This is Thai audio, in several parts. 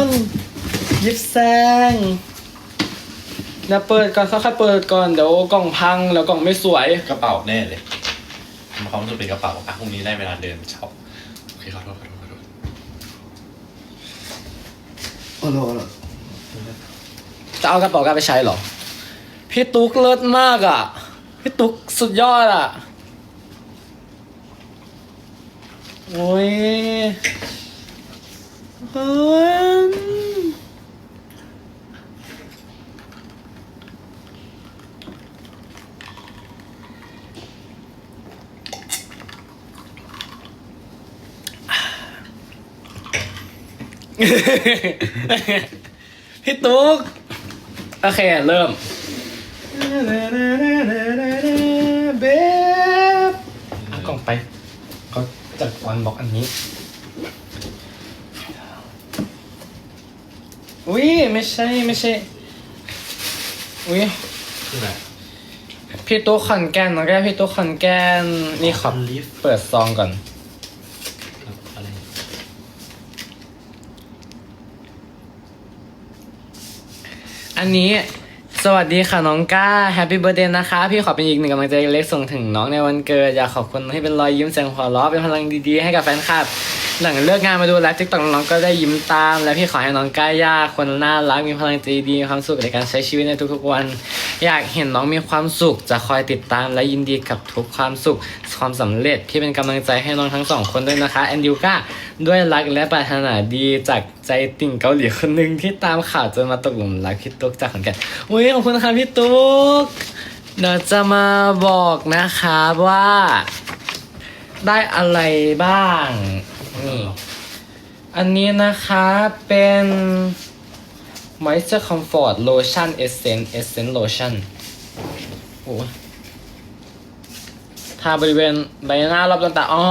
คนยิบแซงเดี๋ยวเปิดก่อนค่อยๆเปิดก่อนเดี๋ยวกล่องพังแล้วกล่องไม่สวย กระเป๋าแน่เลยมีความรู้สึกเป็นกระเป๋าอะพรุ่งนี้ได้เวลาเดินช็อปโอเคขอโทษขอโทษขอโทษโอ้โหจะเอากระเป๋ากลับไปใช้เหรอ พี่ตุ๊กเลิศมากอะ พี่ตุ๊กสุดยอดอะ โอ้ย เฮ้ยพี่ตุ๊กโอเค เริ่มเบบเอากล่องไปเขาจัดวันบล็อกอันนี้ อุ้ยไม่ใช่ไม่ใช่ อุ้ยคืออะไรพี่ตู้ขอนแก่นน้องแก้วพี่ตู้ขอนแก่นนี่ขอลิฟต์ เปิดซองก่อนอะไรอันนี้ สวัสดีค่ะน้องก้าแฮปปี้เบ t ร์ a เดย์นะคะ พี่ขอเป็นอีกหนึ่งกำลังใจเล็กส่งถึงน้องในวันเกิด อยากขอบคุณให้เป็นรอยยิ้มแสงหัวเราะเป็นพลังดีๆ ให้กับแฟนคลับ หลังเลิกงานมาดูไลฟ์ทิกตอกน้องก็ได้ยิ้มตาม และพี่ขอให้น้องก้าย่าคนน่ารักมีพลังใจดีมีความสุขในการใช้ชีวิตในทุกๆวัน อยากเห็นน้องมีความสุข จะคอยติดตามและยินดีกับทุกความสุข ความสำเร็จที่เป็นกำลังใจให้น้องทั้งสองคนด้วยนะคะแอนดิวก้าด้วยรักและปรารถนาดีจากใจติ่งเกาหลีคนหนึ่งที่ตามข่าวจนมาตกหลุมรักพี่ตุ๊กจากขอนแก่นอุ้ยขอบคุณค่ะพี่ตุ๊กเดี๋ยวจะมาบอกนะคะว่า ได้อะไรบ้าง นี่ อันนี้นะคะเป็น Moisture Comfort Lotion Essence Essence Lotion โอ้ทาบริเวณใบหน้ารอบดวงตาอ๋อ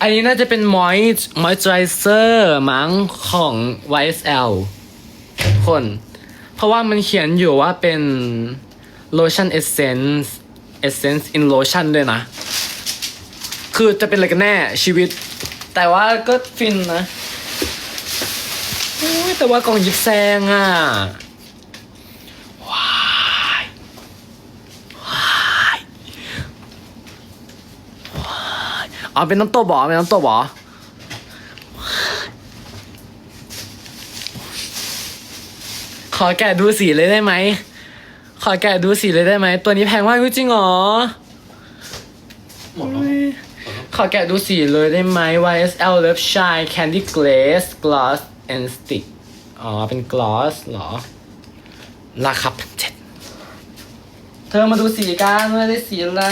อันนี้น่าจะเป็น Moist Moisturizer มั้งของ YSL คน เพราะว่ามันเขียนอยู่ว่าเป็น Lotion Essence Essence in Lotion ด้วยนะ คือจะเป็นอะไรกันแน่ชีวิต แต่ว่าก็ฟินนะโอ้ยแต่ว่ากล่องยิบแซงอะว้ายว้ายว้ายอ๋อเป็นน้ำตบเหรอเป็นน้ำตบเหรอขอแกะดูสีเลยได้ไหม ขอแกะดูสีเลยได้ไหม ตัวนี้แพงมากจริงเหรอหมดแล้ว ขอแกะดูสีเลยได้ไหม YSL Love Shine Candy Glaze Gloss and Stick อ๋อ เป็น gloss เหรอ ราคาพันเจ็ดเธอมาดูสีกันว่าได้สีอะไร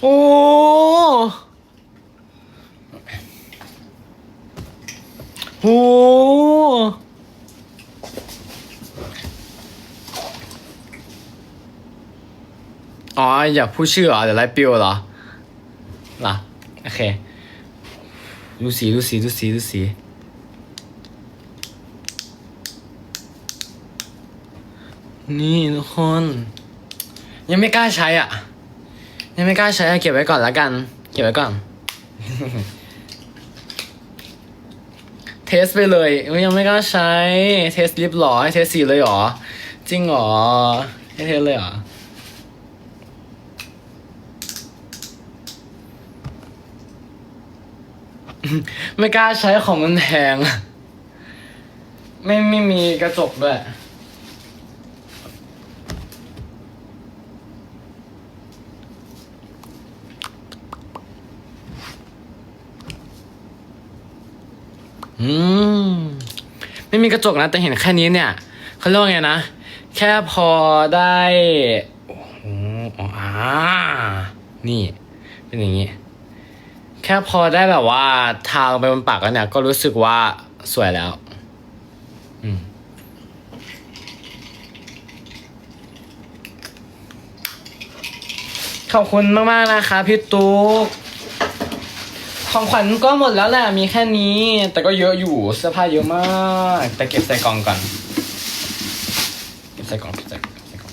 โอ้โห อ๋ออยากพูดชื่อเหรอเดี๋ยวไล่ปิวเหรอเหรอโอเคดูสีดูสีดูสีดูสีนี่ทุกคน ยังไม่กล้าใช้อะ ยังไม่กล้าใช้เก็บไว้ก่อนละกัน เก็บไว้ก่อน เทสไปเลยยังไม่กล้าใช้ เทสลิปหรอเทสสีเลยหรอ จริงหรอให้เทสเลยหรอ ไม่กล้าใช้ของมันแพง ไม่ไม่มีกระจกด้วย อืม ไม่มีกระจกนะ แต่เห็นแค่นี้เนี่ยเขาเรียกว่าไงนะ แค่พอได้ โอ้โหอ๋ออ่านี่ เป็นอย่างนี้ แค่พอได้แบบว่าทาลงไปบนปากแล้วเนี่ย ก็รู้สึกว่าสวยแล้ว อืมขอบคุณมากๆนะคะพี่ตุ๊ก ของขวัญก็หมดแล้วแหละ มีแค่นี้ แต่ก็เยอะอยู่ เสื้อผ้าเยอะมาก แต่เก็บใส่กล่องก่อน เก็บใส่กล่องเก็บใส่กล่องเก็บใส่กล่อง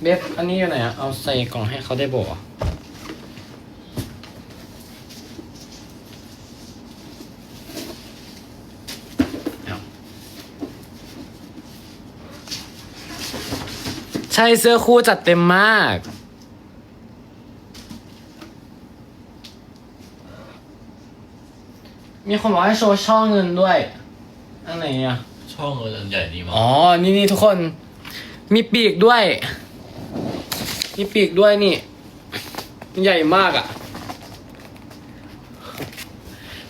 เบฟ อันนี้อยู่ไหนอะเอาใส่กล่องให้เขาได้บอกอะเอาใช่เสื้อคู่จัดเต็มมาก มีคนบอกให้โชว์ช่องเงินด้วย อันไหนอะ ช่องเงินอันใหญ่นี่มั้งอ๋อ นี่นี่ทุกคน มีปีกด้วย มีปีกด้วยนี่ ใหญ่มากอะ่ะ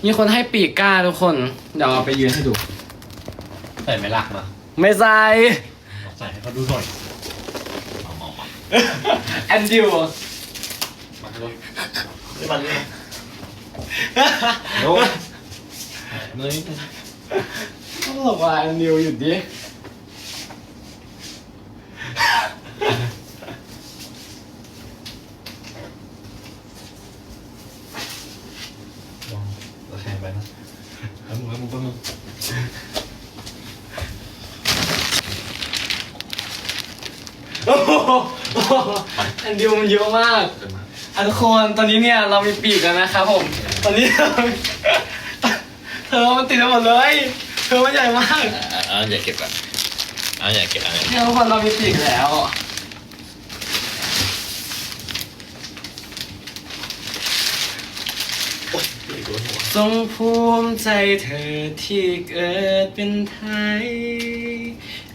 มีคนให้ปีกกล้าทุกคน เดี๋ยวเอาไปยืนให้ดู ใส่ไม่รักนะไม่ใส่ ใส่ให้เขาดูหน่อยเอามามา แอนดิวมาเลยไม่มาเลยโน้เนยต้องบอกว่าแอนดิวหยุดดิ เราแข่งไปนะแป๊บนึงแป๊บนึงแป๊บนึง โอ้โหแอน ดิวมันเยอะมากเดินมาอันทุกคนตอนนี้เนี่ยเรามีปีกแล้วนะครับผม ตอนนี้เราเธอมันติดไปหมดเลย เธอมันใหญ่มากอ่าอ่าอย่าเก็บก่อนอ่าอย่าเก็บอันนี้เนี่ยทุกคนเรามีปีกแล้วทรงภูมิใจเธอที่เกิดเป็นไทย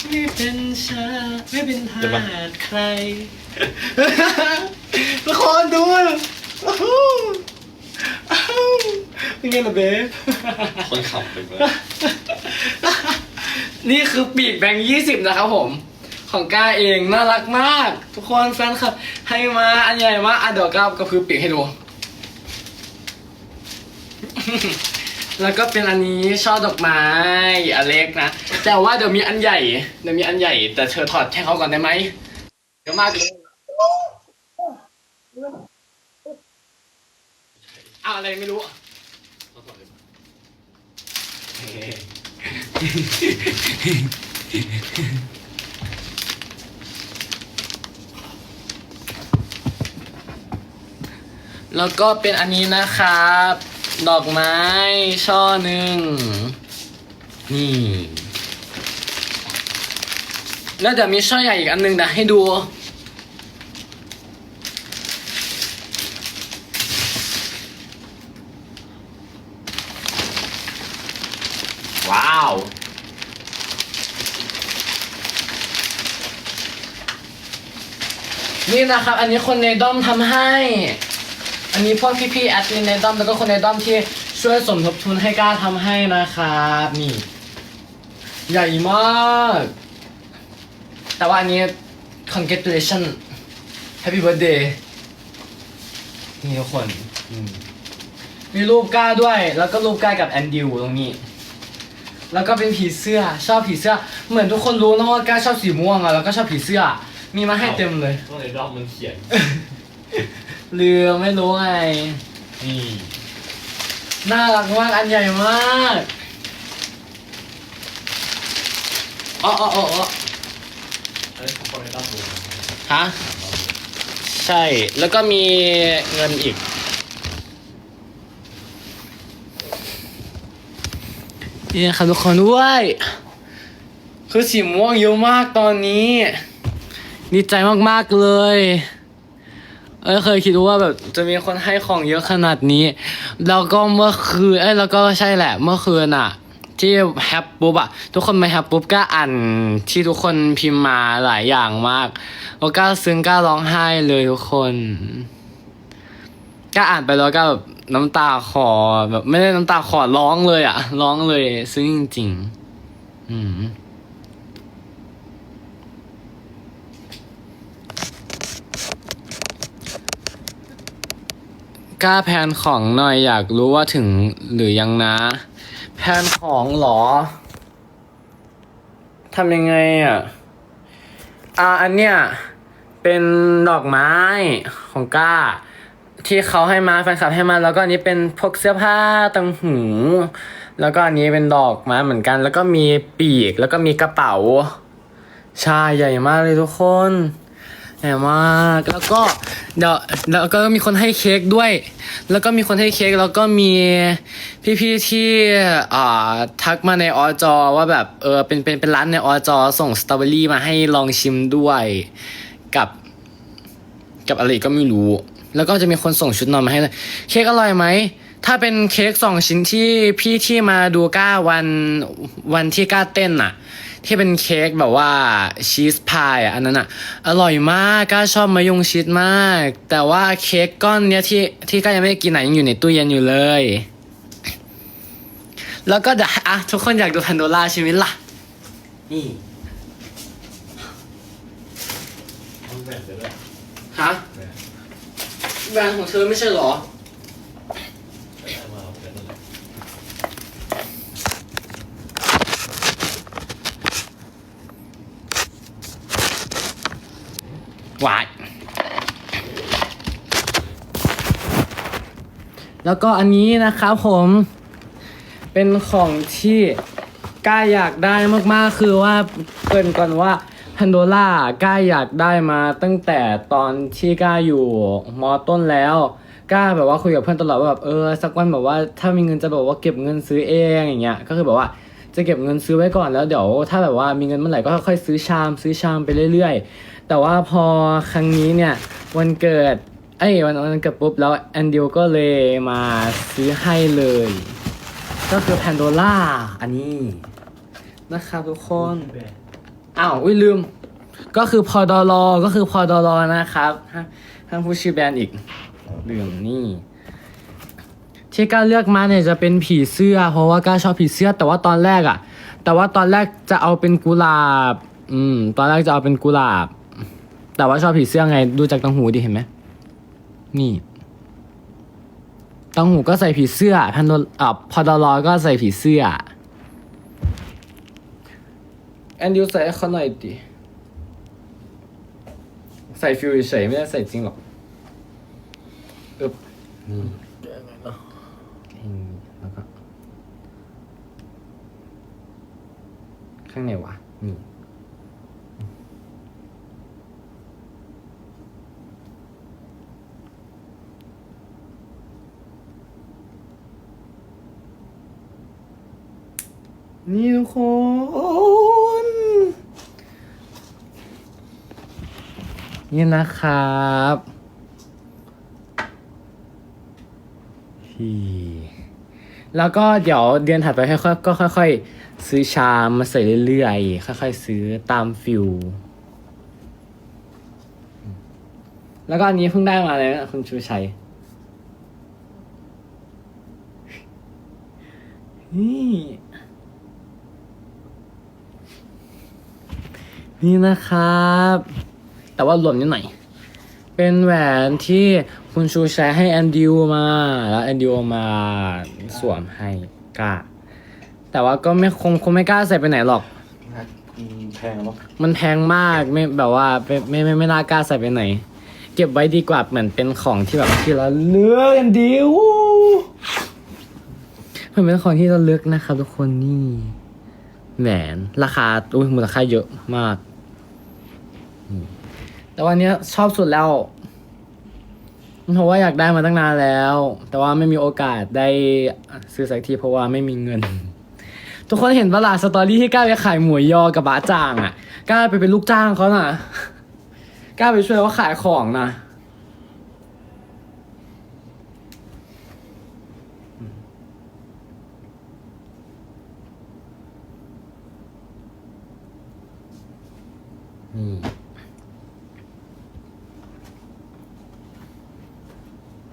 ไม่เป็นชาติไม่เป็นทาสใคร ทุกคนดูอ้าวอ้าวเป็นไงล่ะเบฟคนขับไปเลยนี่คือปีกแบงค์ยี่สิบนะครับผม ของก้าเองน่ารักมาก ทุกคนแฟนคลับให้มาอันใหญ่มากอะเดี๋ยวก้ากระพือปีกให้ดู แล้วก็เป็นอันนี้ช่อดอกไม้อันเล็กนะ แต่ว่าเดี๋ยวมีอันใหญ่ เดี๋ยวมีอันใหญ่ แต่เธอถอดให้เขาก่อนได้ไหมเดี๋ยวมากเลยเอาอะไรไม่รู้แล้วก็เป็นอันนี้นะครับ ดอกไม้ช่อหนึ่งนี่แล้วเดี๋ยวมีช่อใหญ่อีกอันหนึงเดี๋ยวให้ดู ว้าว นี่นะครับ อันนี้คนในด้อมทำให้ อันนี้พวกพี่ๆแอดมินในด้อมแล้วก็คนในด้อมที่ช่วยสมทบทุนให้กล้าทำให้นะครับนี่ ใหญ่มาก แต่ว่าอันนี้ congratulation happy birthday นี่ทุกคนมมีรูปกล้าด้วย แล้วก็รูปกล้ากับแอนดิวตรงนี้ แล้วก็เป็นผีเสื้อชอบผีเสื้อ เหมือนทุกคนรู้นะว่ากล้าชอบสีม่วงอะแล้วก็ชอบผีเสื้อ มีมาให้เต็มเลย ต้องในรอบมันเขียน เรือไม่รู้ไง นี่น่ารักมากอันใหญ่มากอ๋ออ๋ออ๋ออ๋ออันนี้คนในรอบดูฮะ ใช่ แล้วก็มีเงินอีก นี่นะครับทุกคนด้วย คือสีม่วงเยอะมากตอนนี้ ดีใจมากๆเลย เอ้ยเคยคิดว่าแบบจะมีคนให้ของเยอะขนาดนี้ แล้วก็เมื่อคืนเอ้ยแล้วก็ใช่แหละ เมื่อคืนอะที่แฮปปุ๊บอะทุกคนมาแฮปปุ๊บก็อ่านที่ทุกคนพิมพ์มาหลายอย่างมากแล้วก็ซึ้งก็ร้องไห้เลยทุกคนก็อ่านไปแล้วก็แบบน้ำตาคอแบบไม่ได้น้ำตาคอร้องเลยอะร้องเลย ซึ้งจริงๆอืม กล้าแพนของหน่อยอยากรู้ว่าถึงหรือยังนะ แพนของเหรอทำยังไงอะ อ่า อันเนี้ยเป็นดอกไม้ของก้า ที่เขาให้มาแฟนคลับให้มา แล้วก็อันนี้เป็นพวกเสื้อผ้าตังหู แล้วก็อันนี้เป็นดอกไม้เหมือนกัน แล้วก็มีปีก แล้วก็มีกระเป๋าใช่ใหญ่มากเลยทุกคน แหมมากแล้วก็เดี๋ยวแล้วก็มีคนให้เค้กด้วย แล้วก็มีคนให้เค้กแล้วก็มีพี่ๆที่อ่าทักมาในออจอว่าแบบเออเป็นเป็นเป็นร้านในออจอส่งสตรอเบอรี่มาให้ลองชิมด้วยกับกับอะไรก็ไม่รู้ แล้วก็จะมีคนส่งชุดนอนมาให้เลยเค้กอร่อยไหมถ้าเป็นเค้กสองชิ้นที่พี่ที่มาดูก้าวันวันที่ก้าเต้นน่ะ ที่เป็นเค้กแบบว่าชีสพายอะอันนั้นอะอร่อยมากก้าชอบมายงชีสมาก แต่ว่าเค้กก้อนเนี้ยที่ที่ก้ายังไม่ได้กินไหนะยังอยู่ในตู้เย็นอยู่เลย แล้วก็เดี๋ยวอะทุกคนอยากดูพันโดล่าใช่ไหมล่ะนี่ต้องแบ่งไปด้วยฮะแบรนด์ของเธอไม่ใช่เหรอ มาเอาไปนั่นแหละ หวาย แล้วก็อันนี้นะครับผมเป็นของที่กล้าอยากได้มากๆ คือว่าเกินก่อนว่าพันโดล่ากล้าอยากได้มาตั้งแต่ตอนที่กล้าอยู่มอต้นแล้วกล้าแบบว่าคุยกับเพื่อนตลอดว่าแบบเออสักวันแบบว่าถ้ามีเงินจะแบบว่าเก็บเงินซื้อเองอย่างเงี้ยก็คือแบบว่าจะเก็บเงินซื้อไว้ก่อนแล้วเดี๋ยวถ้าแบบว่ามีเงินเมื่อไหร่ก็ค่อยซื้อชามซื้อชามไปเรื่อย ๆ แต่ว่าพอครั้งนี้เนี่ยวันเกิด ไอ้วันวันเกิดปุ๊บแล้วแอนดิวก็เลยมาซื้อให้เลย ก็คือแพนโดล่าอันนี้นะครับทุกคนอ้าวอุ้ยลืม ก็คือพอดอลอก็คือพอดอลอนะครับห้ามห้ามพูดชื่อแบรนด์อีกลืมนี่ที่ก้าเลือกมาเนี่ยจะเป็นผีเสื้อ เพราะว่าก้าชอบผีเสื้อแต่ว่าตอนแรกอะแต่ว่าตอนแรกจะเอาเป็นกุหลาบ อืม ตอนแรกจะเอาเป็นกุหลาบ แต่ว่าชอบผีเสื้อไงดูจากตังหูดิเห็นไหม นี่ตังหูก็ใส่ผีเสื้อพันโดอะพอดอลอก็ใส่ผีเสื้อ แอนดิวใส่ให้เขาหน่อยดิใส่ฟิวเฉยๆไม่ได้ใส่จริงหรอกอึบนี่อืมแล้วก็ ข้างในวะนี่ นี่ทุกคน นี่นะครับที่แล้วก็เดี๋ยวเดือนถัดไปค่อยๆก็ค่อย ๆ ซื้อชามมาใส่เรื่อยๆ ค่อย ๆ ซื้อตามฟิลแล้วก็อันนี้เพิ่งได้มาเลยนะคุณชูชัยนี่ นี่นะครับ แต่ว่ารวมนิดหน่อย เป็นแหวนที่คุณชูใช้ให้แอนดิวมา แล้วแอนดิวมาสวมให้กล้า แต่ว่าก็ไม่คงคงไม่กล้าใส่ไปไหนหรอก แพงเนาะมันแพงมากไม่แบบว่าไม่ไม่ไม่ไม่น่ากล้าใส่ไปไหน เก็บไว้ดีกว่าเหมือนเป็นของที่แบบที่เราเลือกกันดิวมันเป็นของที่เราเลือกนะครับทุกคนนี่แหวนราคาอุ้ยมูลค่าเยอะมากอืม แต่วันนี้ชอบสุดแล้วเพราะว่าอยากได้มาตั้งนานแล้ว แต่ว่าไม่มีโอกาสได้ซื้อสักทีเพราะว่าไม่มีเงิน ทุกคนเห็นปะล่ะสตอรี่ที่ก้าวไปขายหมวยยอกับบาจ่างอะก้าวไปเป็นลูกจ้างเขาน่ะก้าวไปช่วยเขาขายของนะ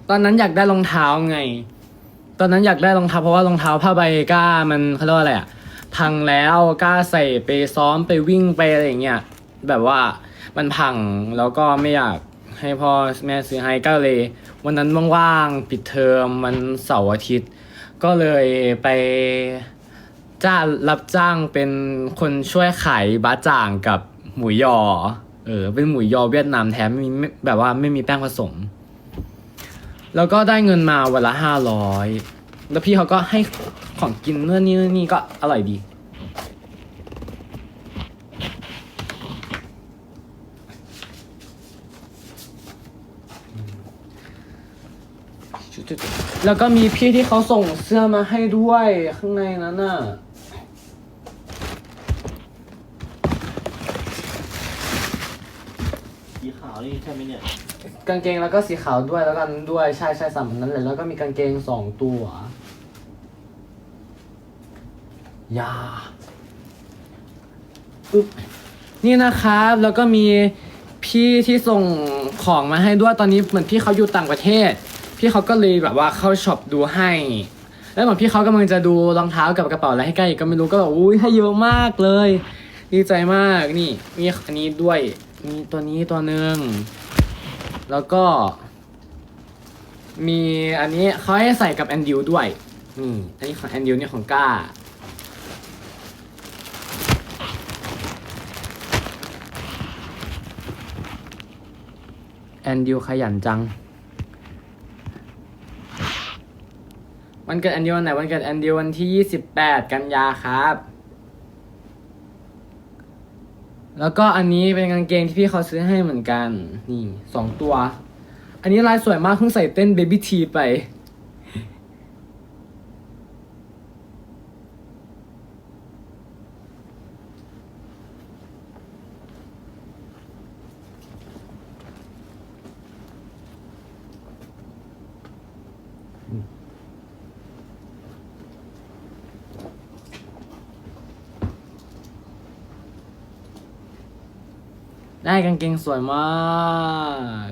ตอนนั้นอยากได้รองเท้าไง ตอนนั้นอยากได้รองเท้าเพราะว่ารองเท้าผ้าใบก้ามันเขาเรียกว่าอะไรอะพังแล้วก้าใส่ไปซ้อมไปวิ่งไปอะไรอย่างเงี้ยแบบว่ามันพังแล้วก็ไม่อยากให้พ่อแม่ซื้อให้ก็เลย วันนั้นว่างๆปิดเทอมวันเสาร์อาทิตย์ ก็เลยไปจ้ารับจ้างเป็นคนช่วยขายบาจ่างกับหมูยอ เออเป็นหมูยอเวียดนามแท้ไม่มีแบบว่าไม่มีแป้งผสม แล้วก็ได้เงินมาวันละห้าร้อยแล้วพี่เขาก็ให้ของกินนู่นนี่นี่ก็อร่อยดีแล้วก็มีพี่ที่เขาส่งเสื้อมาให้ด้วยข้างในนั้นน่ะสีขาวนี่ใช่ไหมเนี่ย กางเกงแล้วก็สีขาวด้วยแล้วกันด้วยใช่ใช่สามอันนั้นเลยแล้วก็มีกางเกงสองตัวยาอึ๊บนี่นะครับ แล้วก็มีพี่ที่ส่งของมาให้ด้วยตอนนี้เหมือนพี่เขาอยู่ต่างประเทศ พี่เขาก็เลยแบบว่าเข้าช็อปดูให้ แล้วเหมือนพี่เขากำลังจะดูรองเท้ากับกระเป๋าอะไรให้ใกล้กก็ไม่รู้ก็แบบอุ้ยให้เยอะมากเลย ดีใจมากนี่มีอันนี้ด้วยมีตัวนี้ตัวหนึ่ง แล้วก็ มีอันนี้เขาให้ใส่กับแอนดิวด้วย นี่ อันนี้ของแอนดิวเนี่ยของก้า แอนดิวขยันจัง วันเกิดแอนดิววันไหนวันเกิดแอนดิววันที่ 28 กันยาครับ แล้วก็อันนี้เป็นกางเกงที่พี่เขาซื้อให้เหมือนกัน นี่สองตัว อันนี้ลายสวยมากเพิ่งใส่เต้นเบบี้ทีไป ได้กางเกงสวยมาก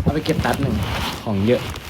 เอาไปเก็บแป๊บหนึ่งของเยอะ